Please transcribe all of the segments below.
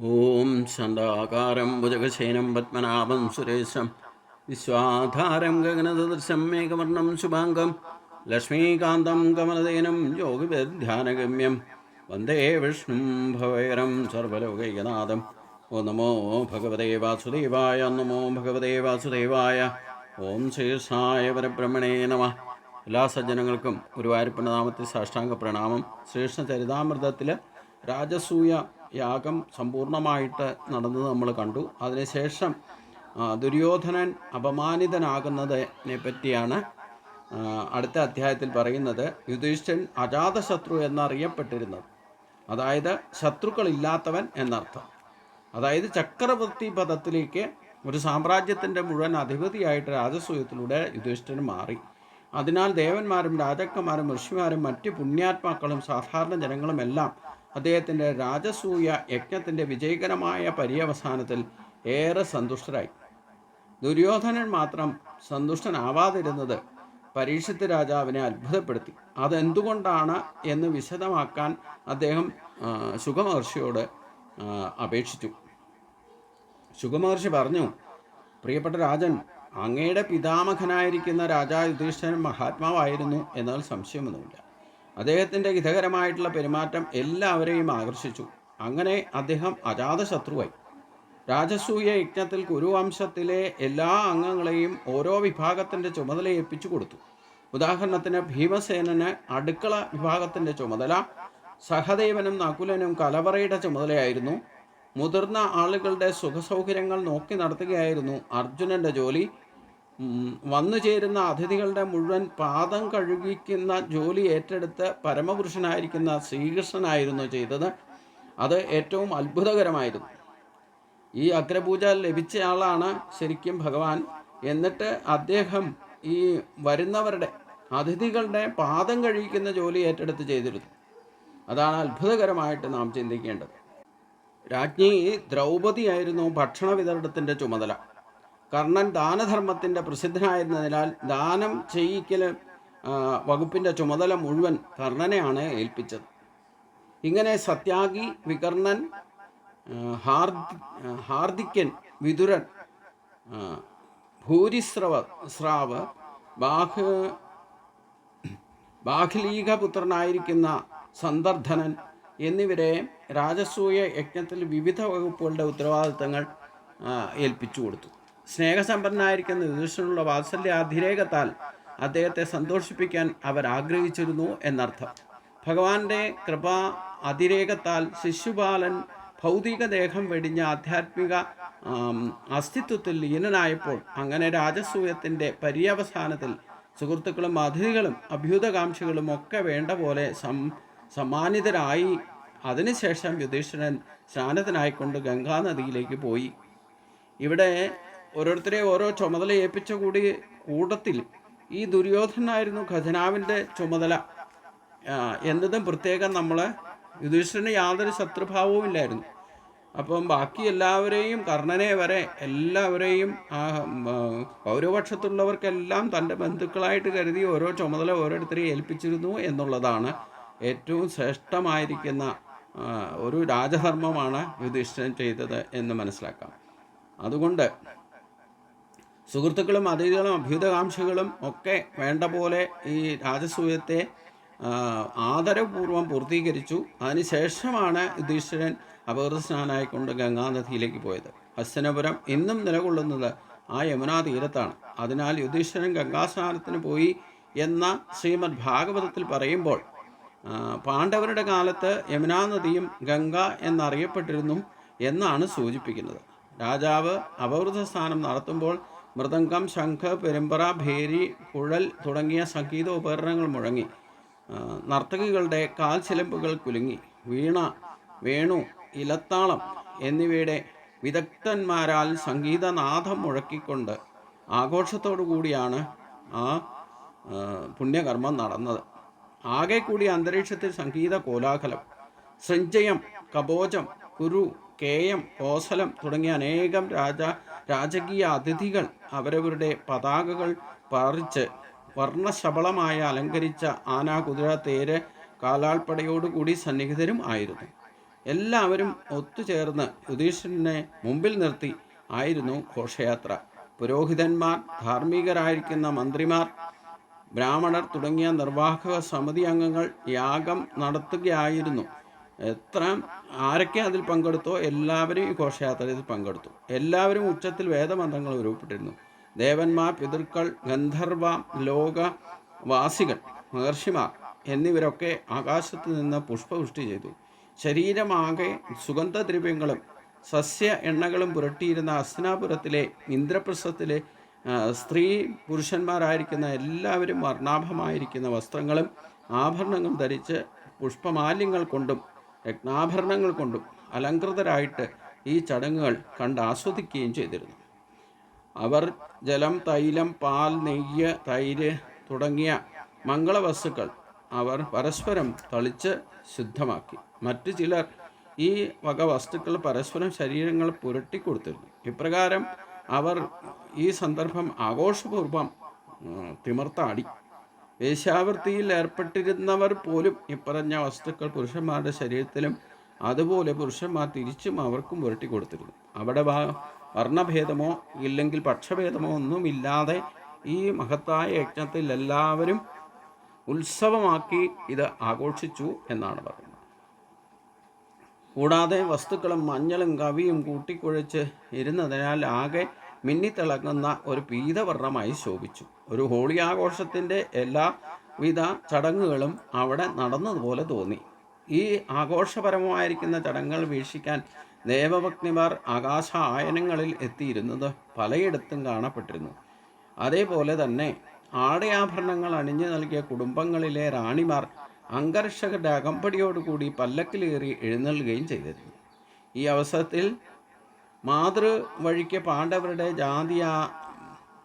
ഓം ശാന്താകാരം ഭുജഗശയനം പത്മനാഭം സുരേശം. വിശ്വാധാരം ഗഗനദൃശം മേഘവർണം ശുഭാംഗം. ലക്ഷ്മീകാന്തം കമലദേനം യോഗിധ്യാനഗമ്യം വന്ദേ വിഷ്ണു ഭവൈരം സർവലോകൈകനാഥം. ഓ നമോ ഭഗവതേ വാസുദേവായ നമോ ഭഗവതേ വാസുദേവായ. ഓം ശ്രീകൃഷ്ണായ പരബ്രഹ്മണേ നമ. എല്ലാ സജ്ജനങ്ങൾക്കും ഗുരുവായൂരപ്പന്റെ സാഷ്ടാംഗ പ്രണാമം. ശ്രീകൃഷ്ണ ചരിതാമൃതത്തിൽ രാജസൂയ യാഗം സമ്പൂർണമായിട്ട് നടന്നത് നമ്മൾ കണ്ടു. അതിനുശേഷം ദുര്യോധനൻ അപമാനിതനാകുന്നതിനെ പറ്റിയാണ് അടുത്ത അധ്യായത്തിൽ പറയുന്നത്. യുധിഷ്ഠൻ അജാതശത്രു എന്നറിയപ്പെട്ടിരുന്നത്. അതായത് ശത്രുക്കളില്ലാത്തവൻ എന്നർത്ഥം. അതായത് ചക്രവർത്തി പദത്തിലേക്ക് ഒരു സാമ്രാജ്യത്തിന്റെ മുഴുവൻ അധിപതിയായിട്ട് രാജസൂയത്തിലൂടെ യുധിഷ്ഠൻ മാറി. അതിനാൽ ദേവന്മാരും രാജാക്കന്മാരും ഋഷിമാരും മറ്റ് പുണ്യാത്മാക്കളും സാധാരണ ജനങ്ങളും എല്ലാം അദ്ദേഹത്തിന്റെ രാജസൂയ യജ്ഞത്തിന്റെ വിജയകരമായ പര്യവസാനത്തിൽ ഏറെ സന്തുഷ്ടരായി. ദുര്യോധനൻ മാത്രം സന്തുഷ്ടനാവാതിരുന്നത് പരീക്ഷത്ത് രാജാവിനെ അത്ഭുതപ്പെടുത്തി. അതെന്തുകൊണ്ടാണ് എന്ന് വിശദമാക്കാൻ അദ്ദേഹം സുഖമഹർഷിയോട് അപേക്ഷിച്ചു. സുഖമഹർഷി പറഞ്ഞു പ്രിയപ്പെട്ട രാജൻ അങ്ങയുടെ പിതാമഹനായിരിക്കുന്ന രാജാ യുധിഷ്ഠൻ മഹാത്മാവായിരുന്നു എന്നാൽ സംശയമൊന്നുമില്ല. അദ്ദേഹത്തിന്റെ ഹിതകരമായിട്ടുള്ള പെരുമാറ്റം എല്ലാവരെയും ആകർഷിച്ചു. അങ്ങനെ അദ്ദേഹം അജാതശത്രുവായി രാജസൂയ യജ്ഞത്തിൽ കുരുവംശത്തിലെ എല്ലാ അംഗങ്ങളെയും ഓരോ വിഭാഗത്തിന്റെ ചുമതല ഏൽപ്പിച്ചു കൊടുത്തു. ഉദാഹരണത്തിന് ഭീമസേനന് അടുക്കള വിഭാഗത്തിന്റെ ചുമതല സഹദേവനും നകുലനും കലവറയുടെ ചുമതലയായിരുന്നു. മുതിർന്ന ആളുകളുടെ സുഖസൗകര്യങ്ങൾ നോക്കി നടത്തുകയായിരുന്നു അർജുനന്റെ ജോലി. വന്നു ചേരുന്ന അതിഥികളുടെ മുഴുവൻ പാദം കഴുകിക്കുന്ന ജോലി ഏറ്റെടുത്ത് പരമപുരുഷനായിരിക്കുന്ന ശ്രീകൃഷ്ണനായിരുന്നു ചെയ്തത്. അത് ഏറ്റവും അത്ഭുതകരമായിരുന്നു. ഈ അഗ്രപൂജ ലഭിച്ച ആളാണ് ശരിക്കും ഭഗവാൻ. എന്നിട്ട് അദ്ദേഹം ഈ വരുന്നവരുടെ അതിഥികളുടെ പാദം കഴിക്കുന്ന ജോലി ഏറ്റെടുത്ത് ചെയ്തിരുന്നു. അതാണ് അത്ഭുതകരമായിട്ട് നാം ചിന്തിക്കേണ്ടത്. രാജ്ഞി ദ്രൗപതിയായിരുന്നു ഭക്ഷണ വിതരണത്തിന്റെ ചുമതല. കർണൻ ദാനധർമ്മത്തിന്റെ പ്രസിദ്ധനായിരുന്നതിനാൽ ദാനം ചെയ്യിക്കൽ വകുപ്പിന്റെ ചുമതല മുഴുവൻ കർണനെയാണ് ഏൽപ്പിച്ചത്. ഇങ്ങനെ സത്യാഗി വികർണൻ ഹാർദി ഹാർദിക്കൻ വിതുരൻ ഭൂരിസ്രവ സ്രാവ് ബാഹ് ബാഹ്ലീകപുത്രനായിരിക്കുന്ന സന്ദർധനൻ എന്നിവരെ രാജസൂയ യജ്ഞത്തിൽ വിവിധ വകുപ്പുകളുടെ ഉത്തരവാദിത്തങ്ങൾ ഏൽപ്പിച്ചു കൊടുത്തു. സ്നേഹസമ്പന്നനായിരിക്കുന്ന യുധിഷ്ഠനുള്ള വാത്സല്യാതിരേകത്താൽ അദ്ദേഹത്തെ സന്തോഷിപ്പിക്കാൻ അവർ ആഗ്രഹിച്ചിരുന്നു എന്നർത്ഥം. ഭഗവാന്റെ കൃപ അതിരേകത്താൽ ശിശുപാലൻ ഭൗതിക ദേഹം വെടിഞ്ഞ ആധ്യാത്മിക അസ്തിത്വത്തിൽ ലീനനായപ്പോൾ അങ്ങനെ രാജസൂയത്തിന്റെ പര്യവസാനത്തിൽ സുഹൃത്തുക്കളും അതിഥികളും അഭ്യുതകാംക്ഷികളും ഒക്കെ വേണ്ട പോലെ സം സമ്മാനിതരായി. അതിനുശേഷം യുധിഷ്ഠിരൻ സ്നാനത്തിനായിക്കൊണ്ട് ഗംഗാനദിയിലേക്ക് പോയി. ഇവിടെ ഓരോരുത്തരെ ഓരോ ചുമതല ഏൽപ്പിച്ച കൂടി കൂട്ടത്തിൽ ഈ ദുര്യോധനായിരുന്നു ഖജനാവിന്റെ ചുമതല. എന്നതും പ്രത്യേകം നമ്മൾ യുധിഷ്ഠിരന് യാതൊരു ശത്രുഭാവവും ഇല്ലായിരുന്നു. അപ്പം ബാക്കി എല്ലാവരെയും കർണനെ വരെ എല്ലാവരെയും ആ പൗരപക്ഷത്തുള്ളവർക്കെല്ലാം തന്റെ ബന്ധുക്കളായിട്ട് കരുതി ഓരോ ചുമതല ഓരോരുത്തരെയും ഏൽപ്പിച്ചിരുന്നു എന്നുള്ളതാണ് ഏറ്റവും ശ്രേഷ്ഠമായിരിക്കുന്ന ഒരു രാജധർമ്മമാണ് യുധിഷ്ഠൻ ചെയ്തത് എന്ന് മനസ്സിലാക്കാം. അതുകൊണ്ട് സുഹൃത്തുക്കളും അതിഥികളും അഭ്യുതകാംക്ഷികളും ഒക്കെ വേണ്ട പോലെ ഈ രാജസൂയത്തെ ആദരപൂർവം പൂർത്തീകരിച്ചു. അതിനുശേഷമാണ് യുധിഷ്ഠിരൻ അപകൃതസ്നാനായിക്കൊണ്ട് ഗംഗാനദിയിലേക്ക് പോയത്. ഹസ്തനപുരം ഇന്നും നിലകൊള്ളുന്നത് ആ യമുനാ തീരത്താണ്. അതിനാൽ യുധിഷ്ഠിരൻ ഗംഗാസ്നാനത്തിന് പോയി എന്ന ശ്രീമദ് ഭാഗവതത്തിൽ പറയുമ്പോൾ പാണ്ഡവരുടെ കാലത്ത് യമുനാ നദിയും ഗംഗ എന്നറിയപ്പെട്ടിരുന്നു എന്നാണ് സൂചിപ്പിക്കുന്നത്. രാജാവ് അപകൃത സ്ഥാനം നടത്തുമ്പോൾ മൃദംഗം ശംഖ് പെരുമ്പറ ഭേരി കുഴൽ തുടങ്ങിയ സംഗീത ഉപകരണങ്ങൾ മുഴങ്ങി. നർത്തകികളുടെ കാൽ ചിലമ്പുകൾ കുലുങ്ങി. വീണ വേണു ഇലത്താളം എന്നിവയുടെ വിദഗ്ധന്മാരാൽ സംഗീതനാഥം മുഴക്കിക്കൊണ്ട് ആഘോഷത്തോടു കൂടിയാണ് ആ, പുണ്യകർമ്മം നടന്നത്. ആകെ കൂടി അന്തരീക്ഷത്തിൽ സംഗീത കോലാഹലം സഞ്ജയം കബോജം കുരു കേയം കോസലം തുടങ്ങിയ അനേകം രാജ രാജകീയ അതിഥികൾ അവരവരുടെ പതാകകൾ പറിച്ച് വർണശബളമായ അലങ്കരിച്ച ആന കുതിര തേര് കാലാൾപ്പടയോടുകൂടി സന്നിഹിതരും ആയിരുന്നു. എല്ലാവരും ഒത്തുചേർന്ന് യുധിഷ്ഠിരനെ മുമ്പിൽ നിർത്തി ആയിരുന്നു ഘോഷയാത്ര. പുരോഹിതന്മാർ ധാർമ്മികരായിരിക്കുന്ന മന്ത്രിമാർ ബ്രാഹ്മണർ തുടങ്ങിയ നിർവാഹക സമിതി അംഗങ്ങൾ യാഗം നടത്തുകയായിരുന്നു. എത്ര ആരൊക്കെ അതിൽ പങ്കെടുത്തോ എല്ലാവരും ഈ ഘോഷയാത്രയിൽ പങ്കെടുത്തു. എല്ലാവരും ഉച്ചത്തിൽ വേദമന്ത്രങ്ങൾ രൂപപ്പെട്ടിരുന്നു. ദേവന്മാർ പിതൃക്കൾ ഗന്ധർവ ലോകവാസികൾ മഹർഷിമാർ എന്നിവരൊക്കെ ആകാശത്ത് നിന്ന് പുഷ്പവൃഷ്ടി ചെയ്തു. ശരീരമാകെ സുഗന്ധദ്രവ്യങ്ങളും സസ്യ എണ്ണകളും പുരട്ടിയിരുന്ന അസ്നാപുരത്തിലെ ഇന്ദ്രപ്രസ്ഥത്തിലെ സ്ത്രീ പുരുഷന്മാരായിരിക്കുന്ന എല്ലാവരും വർണാഭമായിരിക്കുന്ന വസ്ത്രങ്ങളും ആഭരണങ്ങളും ധരിച്ച് പുഷ്പമാലിന്യങ്ങൾ കൊണ്ടും രത്നാഭരണങ്ങൾ കൊണ്ടും അലങ്കൃതരായിട്ട് ഈ ചടങ്ങുകൾ കണ്ട് ആസ്വദിക്കുകയും ചെയ്തിരുന്നു. അവർ ജലം തൈലം പാൽ നെയ്യ് തൈര് തുടങ്ങിയ മംഗളവസ്തുക്കൾ അവർ പരസ്പരം തളിച്ച് ശുദ്ധമാക്കി. മറ്റു ചിലർ ഈ വക വസ്തുക്കൾ പരസ്പരം ശരീരങ്ങൾ പുരട്ടിക്കൊടുത്തിരുന്നു ഇപ്രകാരം അവർ ഈ സന്ദർഭം ആഘോഷപൂർവം തിമിർത്താടി. വേശ്യാവൃത്തിയിൽ ഏർപ്പെട്ടിരുന്നവർ പോലും ഇപ്പറഞ്ഞ വസ്തുക്കൾ പുരുഷന്മാരുടെ ശരീരത്തിലും അതുപോലെ പുരുഷന്മാർ തിരിച്ചും അവർക്കും പുരട്ടി കൊടുത്തിരുന്നു. അവിടെ വർണഭേദമോ ഇല്ലെങ്കിൽ പക്ഷഭേദമോ ഒന്നുമില്ലാതെ ഈ മഹത്തായ യജ്ഞത്തിൽ എല്ലാവരും ഉത്സവമാക്കി ഇത് ആഘോഷിച്ചു എന്നാണ് പറയുന്നത്. കൂടാതെ വസ്തുക്കളും മഞ്ഞളും കവിയും കൂട്ടിക്കുഴച്ച് ഇരുന്നതിനാൽ ആകെ മിന്നിത്തിളങ്ങുന്ന ഒരു പീതവർണമായി ശോഭിച്ചു. ഒരു ഹോളി ആഘോഷത്തിന്റെ എല്ലാവിധ ചടങ്ങുകളും അവിടെ നടന്നതുപോലെ തോന്നി. ഈ ആഘോഷപരമായിരിക്കുന്ന ചടങ്ങുകൾ വീക്ഷിക്കാൻ ദേവഭക്തിമാർ ആകാശ ആയനങ്ങളിൽ എത്തിയിരുന്നത് പലയിടത്തും കാണപ്പെട്ടിരുന്നു. അതേപോലെ തന്നെ ആടയാഭരണങ്ങൾ അണിഞ്ഞു നൽകിയ കുടുംബങ്ങളിലെ റാണിമാർ അംഗർഷകരുടെ അകമ്പടിയോടുകൂടി പല്ലക്കിലേറി എഴുന്നള്ളുകയും ചെയ്തിരുന്നു. ഈ അവസരത്തിൽ മാതൃ വഴിക്ക് പാണ്ഡവരുടെ ജാതിയാ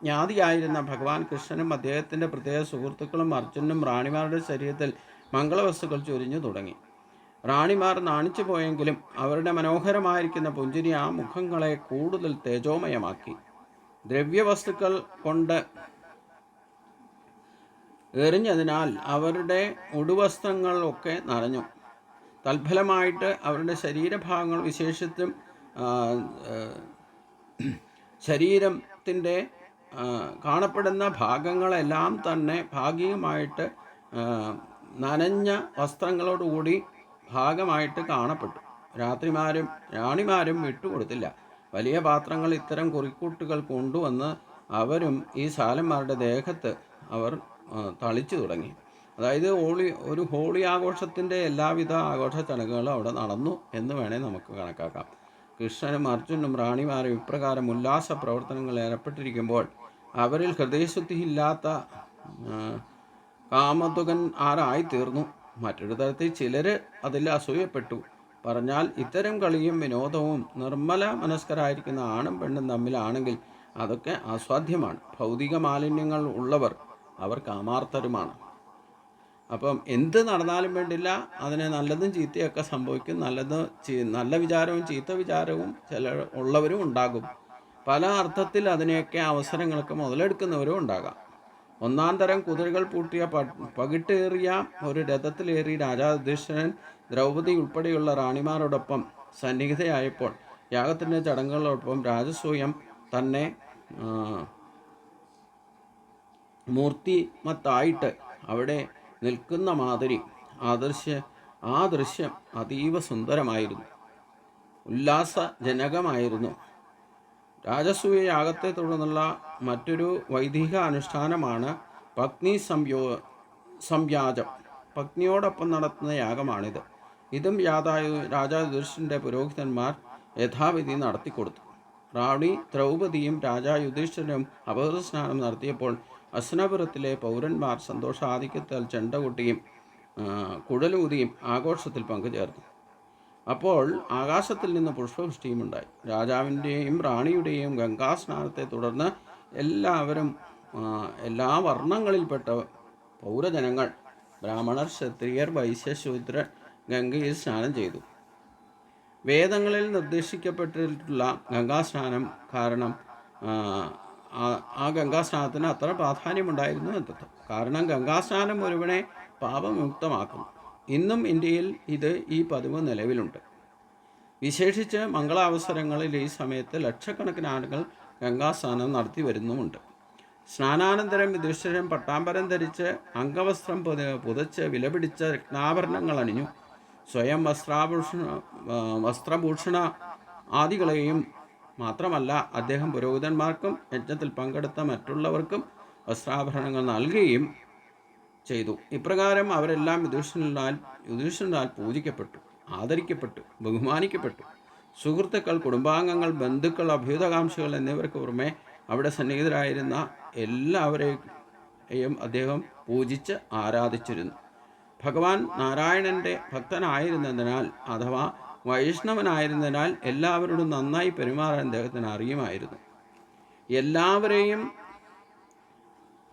ജ്ഞാതിയായിരുന്ന ഭഗവാൻ കൃഷ്ണനും അദ്ദേഹത്തിന്റെ പ്രത്യേക സുഹൃത്തുക്കളും അർജുനും റാണിമാരുടെ ശരീരത്തിൽ മംഗളവസ്തുക്കൾ ചൊരിഞ്ഞു തുടങ്ങി. റാണിമാർ നാണിച്ചു പോയെങ്കിലും അവരുടെ മനോഹരമായിരിക്കുന്ന പുഞ്ചിരി ആ മുഖങ്ങളെ കൂടുതൽ തേജോമയമാക്കി. ദ്രവ്യവസ്തുക്കൾ കൊണ്ട് എറിഞ്ഞതിനാൽ അവരുടെ ഉടുവസ്ത്രങ്ങളൊക്കെ നിറഞ്ഞു തൽഫലമായിട്ട് അവരുടെ ശരീരഭാഗങ്ങൾ വിശേഷിച്ചും ശരീരത്തിന്റെ കാണപ്പെടുന്ന ഭാഗങ്ങളെല്ലാം തന്നെ ഭാഗികമായിട്ട് നനഞ്ഞ വസ്ത്രങ്ങളോടുകൂടി ഭാഗമായിട്ട് കാണപ്പെട്ടു. രാത്രിമാരും രാണിമാരും വിട്ടുകൊടുത്തില്ല. വലിയ പാത്രങ്ങൾ ഇത്തരം കുറിക്കൂട്ടുകൾ കൊണ്ടുവന്ന് അവരും ഈ സാലന്മാരുടെ ദേഹത്ത് അവർ തളിച്ചു തുടങ്ങി. അതായത് ഹോളി ഒരു ഹോളി ആഘോഷത്തിന്റെ എല്ലാവിധ ആഘോഷ ചടങ്ങുകളും അവിടെ നടന്നു എന്ന് വേണേൽ നമുക്ക് കണക്കാക്കാം. കൃഷ്ണനും അർജുനും റാണിമാരും ഇപ്രകാരം ഉല്ലാസ പ്രവർത്തനങ്ങളിൽ ഏർപ്പെട്ടിരിക്കുമ്പോൾ അവരിൽ ഹൃദയശുദ്ധിയില്ലാത്ത കാമതുകൻ ആരായി തീർന്നു മറ്റൊരു തരത്തിൽ ചിലർ അതിൽ അസൂയപ്പെട്ടു. പറഞ്ഞാൽ ഇത്തരം കളിയും വിനോദവും നിർമ്മല മനസ്കരായിരിക്കുന്ന ആണും പെണ്ണും തമ്മിലാണെങ്കിൽ അതൊക്കെ അസാധ്യമാണ്. ഭൗതിക മാലിന്യങ്ങൾ ഉള്ളവർ അവർ കാമാർത്ഥരുമാണ് അപ്പം എന്ത് നടന്നാലും വേണ്ടില്ല അതിനെ നല്ലതും ചീത്തയൊക്കെ സംഭവിക്കും നല്ലത് നല്ല വിചാരവും ചീത്ത വിചാരവും ചില ഉള്ളവരും ഉണ്ടാകും. പല അർത്ഥത്തിൽ അതിനെയൊക്കെ അവസരങ്ങളൊക്കെ മുതലെടുക്കുന്നവരും ഉണ്ടാകാം. ഒന്നാം തരം കുതിരകൾ പൂട്ടിയ പകിട്ടേറിയ ഒരു രഥത്തിലേറി രാജാധീശ്വരൻ ദ്രൗപദി ഉൾപ്പെടെയുള്ള റാണിമാരോടൊപ്പം സന്നിഹിതയായപ്പോൾ യാഗത്തിന്റെ ചടങ്ങുകളോടൊപ്പം രാജസൂയം തന്നെ മൂർത്തിമത്തായിട്ട് അവിടെ നിൽക്കുന്ന മാതിരി ആദർശ ആ ദൃശ്യം അതീവ സുന്ദരമായിരുന്നു. ഉല്ലാസജനകമായിരുന്നു. രാജസൂയ യാഗത്തെ തുടർന്നുള്ള മറ്റൊരു വൈദിക അനുഷ്ഠാനമാണ് പത്നി സംയോ സംയാജം. പത്നിയോടൊപ്പം നടത്തുന്ന യാഗമാണിത്. ഇതും യാതായ രാജായുധിഷ്ഠിന്റെ പുരോഹിതന്മാർ യഥാവിധി നടത്തിക്കൊടുത്തു. റാണി ദ്രൗപദിയും രാജാ അപകട സ്നാനം നടത്തിയപ്പോൾ അസ്നപുരത്തിലെ പൗരന്മാർ സന്തോഷാധിക്യത്താൽ ചെണ്ടകൊട്ടിയും കുഴലൂതിയും ആഘോഷത്തിൽ പങ്കുചേർന്നു. അപ്പോൾ ആകാശത്തിൽ നിന്ന് പുഷ്പവൃഷ്ടിയും ഉണ്ടായി രാജാവിന്റെയും റാണിയുടെയും ഗംഗാസ്നാനത്തെ തുടർന്ന് എല്ലാവരും എല്ലാ വർണങ്ങളിൽപ്പെട്ട പൗരജനങ്ങൾ ബ്രാഹ്മണർ ക്ഷത്രിയർ വൈശ്യശൂദ്രൻ ഗംഗയിൽ സ്നാനം ചെയ്തു. വേദങ്ങളിൽ നിർദ്ദേശിക്കപ്പെട്ടിട്ടുള്ള ഗംഗാസ്നാനം കാരണം ആ, ഗംഗാസ്നാനത്തിന് അത്ര പ്രാധാന്യമുണ്ടായിരുന്നു എന്നത്. കാരണം ഗംഗാസ്നാനം ഒരുവനെ പാപമുക്തമാക്കുന്നു. ഇന്നും ഇന്ത്യയിൽ ഇത് ഈ പതിവ് നിലവിലുണ്ട്. വിശേഷിച്ച് മംഗളാവസരങ്ങളിൽ ഈ സമയത്ത് ലക്ഷക്കണക്കിന് ആളുകൾ ഗംഗാസ്നാനം നടത്തി വരുന്നുമുണ്ട്. സ്നാനാനന്തരം യുധിഷ്ഠിരൻ പട്ടാമ്പരം ധരിച്ച് അംഗവസ്ത്രം പുത- പുതച്ച് വിലപിടിച്ച രത്നാഭരണങ്ങൾ അണിഞ്ഞു. സ്വയം വസ്ത്രാഭൂഷണ വസ്ത്രഭൂഷണ ആദികളെയും മാത്രമല്ല അദ്ദേഹം പുരോഹിതന്മാർക്കും യജ്ഞത്തിൽ പങ്കെടുത്ത മറ്റുള്ളവർക്കും വസ്ത്രാഭരണങ്ങൾ നൽകുകയും ചെയ്തു. ഇപ്രകാരം അവരെല്ലാം യുധിഷ്ഠിരനാൽ യുധിഷ്ഠിരനാൽ പൂജിക്കപ്പെട്ടു ആദരിക്കപ്പെട്ടു ബഹുമാനിക്കപ്പെട്ടു. സുഹൃത്തുക്കൾ കുടുംബാംഗങ്ങൾ ബന്ധുക്കൾ അഭ്യുതകാംക്ഷികൾ എന്നിവർക്ക് പുറമെ അവിടെ സന്നിഹിതരായിരുന്ന എല്ലാവരെയും അദ്ദേഹം പൂജിച്ച് ആരാധിച്ചിരുന്നു. ഭഗവാൻ നാരായണന്റെ ഭക്തനായിരുന്നതിനാൽ അഥവാ വൈഷ്ണവനായിരുന്നതിനാൽ എല്ലാവരോടും നന്നായി പെരുമാറാൻ അദ്ദേഹത്തിന് അറിയുമായിരുന്നു. എല്ലാവരെയും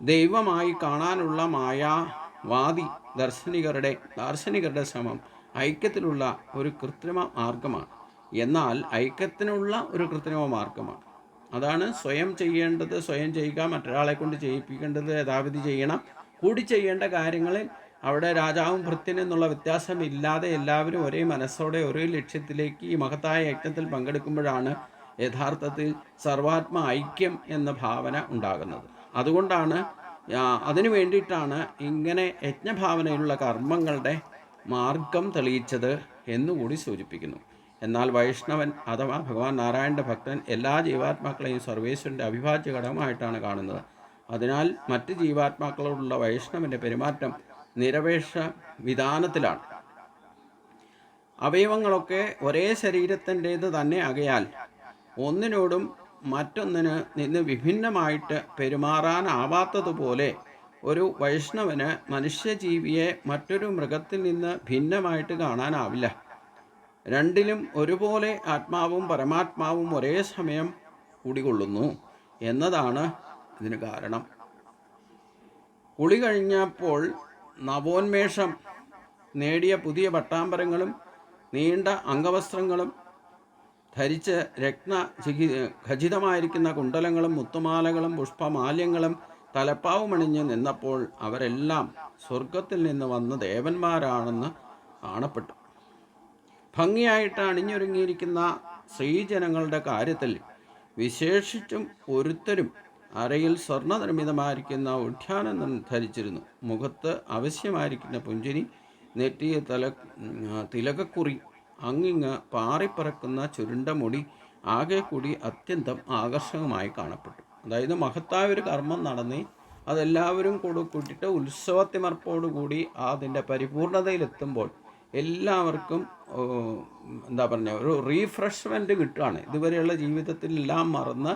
ദൈവമായി കാണാനുള്ള മായാവാദി ദർശനികരുടെ ദാർശനികരുടെ ശ്രമം ഐക്യത്തിലുള്ള ഒരു കൃത്രിമ മാർഗമാണ്. എന്നാൽ ഐക്യത്തിനുള്ള ഒരു കൃത്രിമ മാർഗമാണ്. അതാണ് സ്വയം ചെയ്യേണ്ടത് സ്വയം ചെയ്യുക മറ്റൊരാളെ കൊണ്ട് ചെയ്യിപ്പിക്കേണ്ടത് യഥാവിധി ചെയ്യണം കൂടി ചെയ്യേണ്ട കാര്യങ്ങളിൽ അവിടെ രാജാവും ഭൃത്യനും എന്നുള്ള വ്യത്യാസമില്ലാതെ എല്ലാവരും ഒരേ മനസ്സോടെ ഒരേ ലക്ഷ്യത്തിലേക്ക് ഈ മഹത്തായ യജ്ഞത്തിൽ പങ്കെടുക്കുമ്പോഴാണ് യഥാർത്ഥത്തിൽ സർവാത്മ ഐക്യം എന്ന ഭാവന ഉണ്ടാകുന്നത്. അതുകൊണ്ടാണ് അതിനു വേണ്ടിയിട്ടാണ് ഇങ്ങനെ യജ്ഞഭാവനയിലുള്ള കർമ്മങ്ങളുടെ മാർഗം തെളിയിച്ചത് എന്നുകൂടി സൂചിപ്പിക്കുന്നു. എന്നാൽ വൈഷ്ണവൻ അഥവാ ഭഗവാൻ നാരായണന്റെ ഭക്തൻ എല്ലാ ജീവാത്മാക്കളെയും സർവേശ്വരന്റെ അവിഭാജ്യ ഘടകമായിട്ടാണ് കാണുന്നത്. അതിനാൽ മറ്റ് ജീവാത്മാക്കളോടുള്ള വൈഷ്ണവന്റെ പെരുമാറ്റം നിരപേക്ഷ വിധാനത്തിലാണ് അവയവങ്ങളൊക്കെ ഒരേ ശരീരത്തിന്റേത് തന്നെ ആകയാൽ ഒന്നിനോടും മറ്റൊന്നിന് നിന്ന് വിഭിന്നമായിട്ട് പെരുമാറാനാവാത്തതുപോലെ ഒരു വൈഷ്ണവന് മനുഷ്യജീവിയെ മറ്റൊരു മൃഗത്തിൽ നിന്ന് ഭിന്നമായിട്ട് കാണാനാവില്ല. രണ്ടിലും ഒരുപോലെ ആത്മാവും പരമാത്മാവും ഒരേ സമയം കുടികൊള്ളുന്നു എന്നതാണ് ഇതിന് കാരണം. കുളി കഴിഞ്ഞപ്പോൾ നവോന്മേഷം നേടിയ പുതിയ പട്ടാമ്പരങ്ങളും നീണ്ട അംഗവസ്ത്രങ്ങളും ധരിച്ച് രത്ന ചികി- ഖചിതമായിരിക്കുന്ന കുണ്ടലങ്ങളും മുത്തുമാലകളും പുഷ്പമാല്യങ്ങളും തലപ്പാവുമണിഞ്ഞ് നിന്നപ്പോൾ അവരെല്ലാം സ്വർഗത്തിൽ നിന്ന് വന്ന ദേവന്മാരാണെന്ന് കാണപ്പെട്ടു. ഭംഗിയായിട്ട് അണിഞ്ഞൊരുങ്ങിയിരിക്കുന്ന സ്ത്രീജനങ്ങളുടെ കാര്യത്തിൽ വിശേഷിച്ചും ഒരുത്തരും അരയിൽ സ്വർണനിർമ്മിതമായിരിക്കുന്ന ഉദ്യാനം ധരിച്ചിരുന്നു. മുഖത്ത് ആവശ്യമായിരിക്കുന്ന പുഞ്ചിരി നെറ്റിയ തല തിലകക്കുറി അങ്ങിങ്ങ് പാറിപ്പറക്കുന്ന ചുരുണ്ട മുടി ആകെ കൂടി അത്യന്തം ആകർഷകമായി കാണപ്പെട്ടു. അതായത് മഹത്തായ ഒരു കർമ്മം നടന്ന്. അതെല്ലാവരും കൂടെ കൂട്ടിയിട്ട് ഉത്സവത്തിമർപ്പോടുകൂടി അതിന്റെ പരിപൂർണതയിലെത്തുമ്പോൾ എല്ലാവർക്കും എന്താ പറഞ്ഞ ഒരു റീഫ്രഷ്മെന്റ് കിട്ടുകയാണ് ഇതുവരെയുള്ള ജീവിതത്തിൽ എല്ലാം മറന്ന്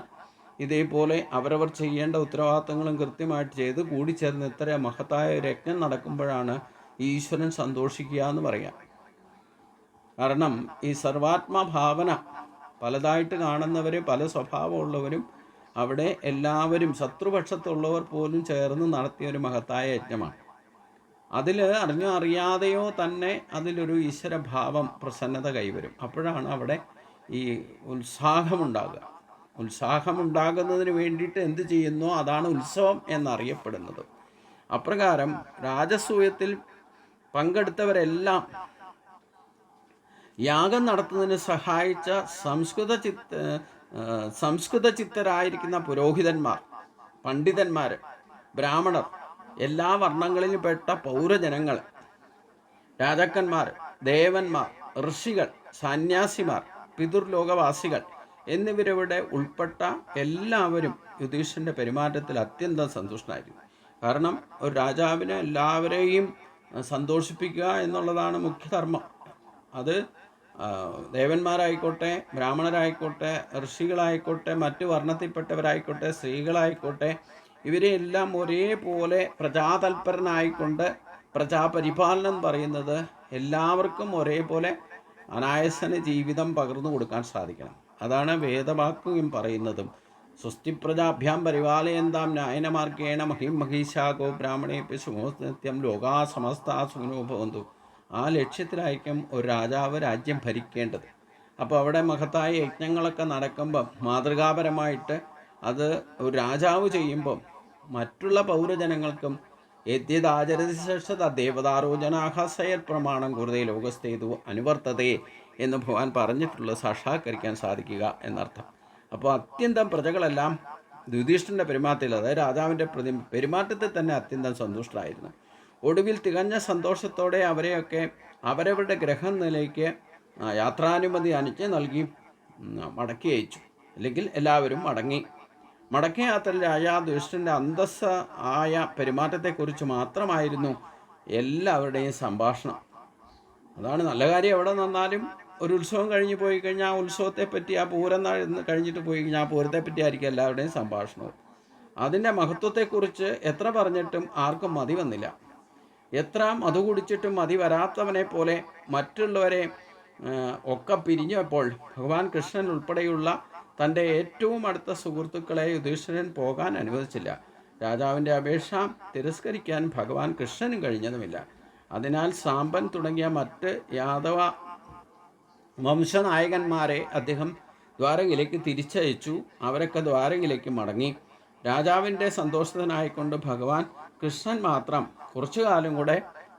ഇതേപോലെ അവരവർ ചെയ്യേണ്ട ഉത്തരവാദിത്തങ്ങളും കൃത്യമായിട്ട് ചെയ്ത് കൂടിച്ചേർന്ന് ഇത്ര മഹത്തായ ഒരു യജ്ഞം നടക്കുമ്പോഴാണ് ഈശ്വരൻ സന്തോഷിക്കുക എന്ന് പറയാം. കാരണം ഈ സർവാത്മഭാവന പലതായിട്ട് കാണുന്നവർ പല സ്വഭാവമുള്ളവരും അവിടെ എല്ലാവരും ശത്രുപക്ഷത്തുള്ളവർ പോലും ചേർന്ന് നടത്തിയ ഒരു മഹത്തായ യജ്ഞമാണ്. അതിൽ അറിഞ്ഞോ അറിയാതെയോ തന്നെ അതിലൊരു ഈശ്വരഭാവം പ്രസന്നത കൈവരും. അപ്പോഴാണ് അവിടെ ഈ ഉത്സാഹമുണ്ടാകുക ഉത്സാഹമുണ്ടാകുന്നതിന് വേണ്ടിയിട്ട് എന്ത് ചെയ്യുന്നു? അതാണ് ഉത്സവം എന്നറിയപ്പെടുന്നത്. അപ്രകാരം രാജസൂയത്തിൽ പങ്കെടുത്തവരെല്ലാം യാഗം നടത്തുന്നതിന് സഹായിച്ച സംസ്കൃത ചിത്ത സംസ്കൃത ചിത്തരായിരിക്കുന്ന പുരോഹിതന്മാർ പണ്ഡിതന്മാർ ബ്രാഹ്മണർ എല്ലാ വർണങ്ങളിലും പെട്ട പൗരജനങ്ങൾ രാജാക്കന്മാർ ദേവന്മാർ ഋഷികൾ സന്യാസിമാർ പിതൃലോകവാസികൾ എന്നിവരിവിടെ ഉൾപ്പെട്ട എല്ലാവരും യുധീഷ്ഠിരന്റെ പെരുമാറ്റത്തിൽ അത്യന്തം സന്തുഷ്ടനായിരുന്നു. കാരണം ഒരു രാജാവിനെ എല്ലാവരെയും സന്തോഷിപ്പിക്കുക എന്നുള്ളതാണ് മുഖ്യധർമ്മം. അത് ദേവന്മാരായിക്കോട്ടെ ബ്രാഹ്മണരായിക്കോട്ടെ ഋഷികളായിക്കോട്ടെ മറ്റു വർണത്തിൽപ്പെട്ടവരായിക്കോട്ടെ സ്ത്രീകളായിക്കോട്ടെ ഇവരെയെല്ലാം ഒരേപോലെ പ്രജാതൽപരനായിക്കൊണ്ട് പ്രജാപരിപാലനം പറയുന്നത് എല്ലാവർക്കും ഒരേപോലെ അനായസന ജീവിതം പകർന്നു കൊടുക്കാൻ സാധിക്കണം. അതാണ് വേദവാക്യം പറയുന്നതും. സ്വസ്തി പ്രജാഭ്യാം പരിപാലയന്താം ന്യായനമാർഗേണ മഹിം മഹിഷാകോ ബ്രാഹ്മണേ സുമോസ്നിത്യം ലോകാ സമസ്ത ഭവന്തു. ആ ലക്ഷ്യത്തിലായിരിക്കും ഒരു രാജാവ് രാജ്യം ഭരിക്കേണ്ടത്. അപ്പോൾ അവിടെ മഹത്തായ യജ്ഞങ്ങളൊക്കെ നടക്കുമ്പം മാതൃകാപരമായിട്ട് അത് ഒരു രാജാവ് ചെയ്യുമ്പം മറ്റുള്ള പൗരജനങ്ങൾക്കും യദ്യതാചരതി ശ്രേഷ്ഠത ദേവതാരോചനാഹ സയൽ പ്രമാണം കുറുതേ ലോകസ്ഥേതു അനുവർത്തതേ എന്ന് ഭഗവാൻ പറഞ്ഞിട്ടുള്ളത് സാക്ഷാത്കരിക്കാൻ സാധിക്കുക എന്നർത്ഥം. അപ്പോൾ അത്യന്തം പ്രജകളെല്ലാം ദുധിഷ്ഠന്റെ പെരുമാറ്റത്തിൽ അതായത് രാജാവിന്റെ പ്രതി പെരുമാറ്റത്തിൽ തന്നെ അത്യന്തം സന്തുഷ്ടരായിരുന്നു. ഒടുവിൽ തികഞ്ഞ സന്തോഷത്തോടെ അവരെയൊക്കെ അവരവരുടെ ഗ്രഹം നിലയ്ക്ക് യാത്രാനുമതി അനുജ്ഞ നൽകി മടക്കി അയച്ചു. അല്ലെങ്കിൽ എല്ലാവരും മടങ്ങി. മടക്കി യാത്രയിൽ രാജാ ദുഷ്ടന്റെ അന്തസ്സ ആയ പെരുമാറ്റത്തെക്കുറിച്ച് മാത്രമായിരുന്നു എല്ലാവരുടെയും സംഭാഷണം. അതാണ് നല്ല കാര്യം എവിടെ നിന്നാലും ഒരു ഉത്സവം കഴിഞ്ഞ് പോയി കഴിഞ്ഞാൽ ആ ഉത്സവത്തെ പറ്റി ആ പൂരം കഴിഞ്ഞിട്ട് പോയി കഴിഞ്ഞാൽ ആ പൂരത്തെ പറ്റി ആയിരിക്കും എല്ലാവരുടെയും സംഭാഷണവും. അതിന്റെ മഹത്വത്തെക്കുറിച്ച് എത്ര പറഞ്ഞിട്ടും ആർക്കും മതി വന്നില്ല. എത്ര മധു കുടിച്ചിട്ടും മതി വരാത്തവനെ പോലെ മറ്റുള്ളവരെ ഒക്കെ പിരിഞ്ഞപ്പോൾ ഭഗവാൻ കൃഷ്ണൻ ഉൾപ്പെടെയുള്ള തന്റെ ഏറ്റവും അടുത്ത സുഹൃത്തുക്കളെ യുധിഷ്ഠിരൻ പോകാൻ അനുവദിച്ചില്ല. രാജാവിന്റെ അപേക്ഷ തിരസ്കരിക്കാൻ ഭഗവാൻ കൃഷ്ണനും കഴിഞ്ഞതുമില്ല. അതിനാൽ സാമ്പൻ തുടങ്ങിയ മറ്റ് യാദവ വംശനായകന്മാരെ അദ്ദേഹം ദ്വാരകയിലേക്ക് തിരിച്ചയച്ചു. അവരൊക്കെ ദ്വാരകയിലേക്ക് മടങ്ങി. രാജാവിന്റെ സന്തോഷത്തിനായിക്കൊണ്ട് ഭഗവാൻ കൃഷ്ണൻ മാത്രം കുറച്ചു കാലം കൂടെ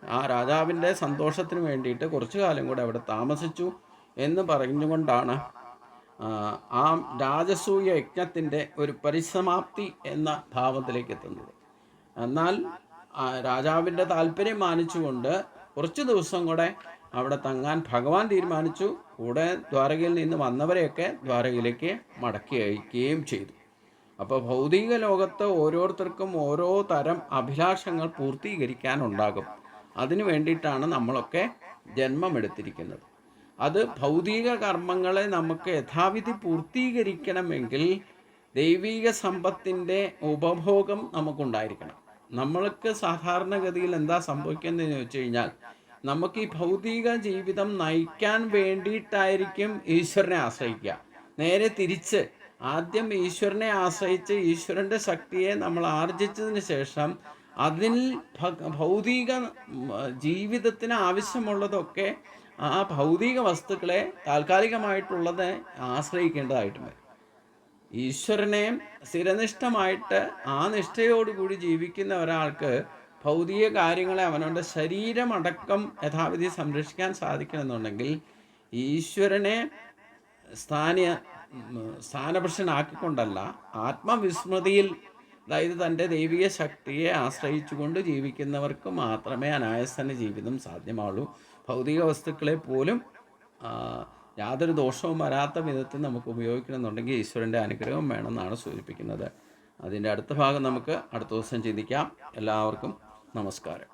ആ രാജാവിന്റെ സന്തോഷത്തിന് വേണ്ടിയിട്ട് കുറച്ചു കാലം കൂടെ അവിടെ താമസിച്ചു എന്ന് പറഞ്ഞുകൊണ്ടാണ് ആ, രാജസൂയ യജ്ഞത്തിന്റെ ഒരു പരിസമാപ്തി എന്ന ഭാവത്തിലേക്ക് എത്തുന്നത്. എന്നാൽ രാജാവിന്റെ താല്പര്യം മാനിച്ചുകൊണ്ട് കുറച്ച് ദിവസം കൂടെ അവിടെ തങ്ങാൻ ഭഗവാൻ തീരുമാനിച്ചു. കൂടെ ദ്വാരകയിൽ നിന്ന് വന്നവരെയൊക്കെ ദ്വാരകയിലേക്ക് മടക്കി അയക്കുകയും ചെയ്തു. അപ്പോൾ ഭൗതിക ലോകത്ത് ഓരോരുത്തർക്കും ഓരോ തരം അഭിലാഷങ്ങൾ പൂർത്തീകരിക്കാനുണ്ടാകും. അതിനു വേണ്ടിയിട്ടാണ് നമ്മളൊക്കെ ജന്മമെടുത്തിരിക്കുന്നത്. അത് ഭൗതിക കർമ്മങ്ങളെ നമുക്ക് യഥാവിധി പൂർത്തീകരിക്കണമെങ്കിൽ ദൈവിക സമ്പത്തിന്റെ ഉപഭോഗം നമുക്കുണ്ടായിരിക്കണം. നമ്മൾക്ക് സാധാരണഗതിയിൽ എന്താ സംഭവിക്കുന്നതെന്ന് വെച്ച് കഴിഞ്ഞാൽ നമുക്ക് ഈ ഭൗതിക ജീവിതം നയിക്കാൻ വേണ്ടിയിട്ടായിരിക്കും ഈശ്വരനെ ആശ്രയിക്കുക. നേരെ തിരിച്ച് ആദ്യം ഈശ്വരനെ ആശ്രയിച്ച് ഈശ്വരന്റെ ശക്തിയെ നമ്മൾ ആർജിച്ചതിന് ശേഷം അതിൽ ഭൗതിക ജീവിതത്തിന് ആവശ്യമുള്ളതൊക്കെ ആ ഭൗതിക വസ്തുക്കളെ താൽക്കാലികമായിട്ടുള്ളത് ആശ്രയിക്കേണ്ടതായിട്ട് വരും. ഈശ്വരനെ സ്ഥിരനിഷ്ഠമായിട്ട് ആ നിഷ്ഠയോടുകൂടി ജീവിക്കുന്ന ഒരാൾക്ക് ഭൗതിക കാര്യങ്ങളെ അവനവന്റെ ശരീരമടക്കം യഥാവിധി സംരക്ഷിക്കാൻ സാധിക്കണമെന്നുണ്ടെങ്കിൽ ഈശ്വരനെ സ്ഥാനീയ ഉം, സ്ഥാനപുരുഷനാക്കിക്കൊണ്ടല്ല ആത്മവിസ്മൃതിയിൽ അതായത് തന്റെ ദൈവിക ശക്തിയെ ആശ്രയിച്ചുകൊണ്ട് ജീവിക്കുന്നവർക്ക് മാത്രമേ അനായസന ജീവിതം സാധ്യമാവുള്ളൂ. ഭൗതിക വസ്തുക്കളെ പോലും യാതൊരു ദോഷവും വരാത്ത വിധത്തിൽ നമുക്ക് ഉപയോഗിക്കണമെന്നുണ്ടെങ്കിൽ ഈശ്വരന്റെ അനുഗ്രഹം വേണമെന്നാണ് സൂചിപ്പിക്കുന്നത്. അതിന്റെ അടുത്ത ഭാഗം നമുക്ക് അടുത്ത ദിവസം ചിന്തിക്കാം. എല്ലാവർക്കും നമസ്കാരം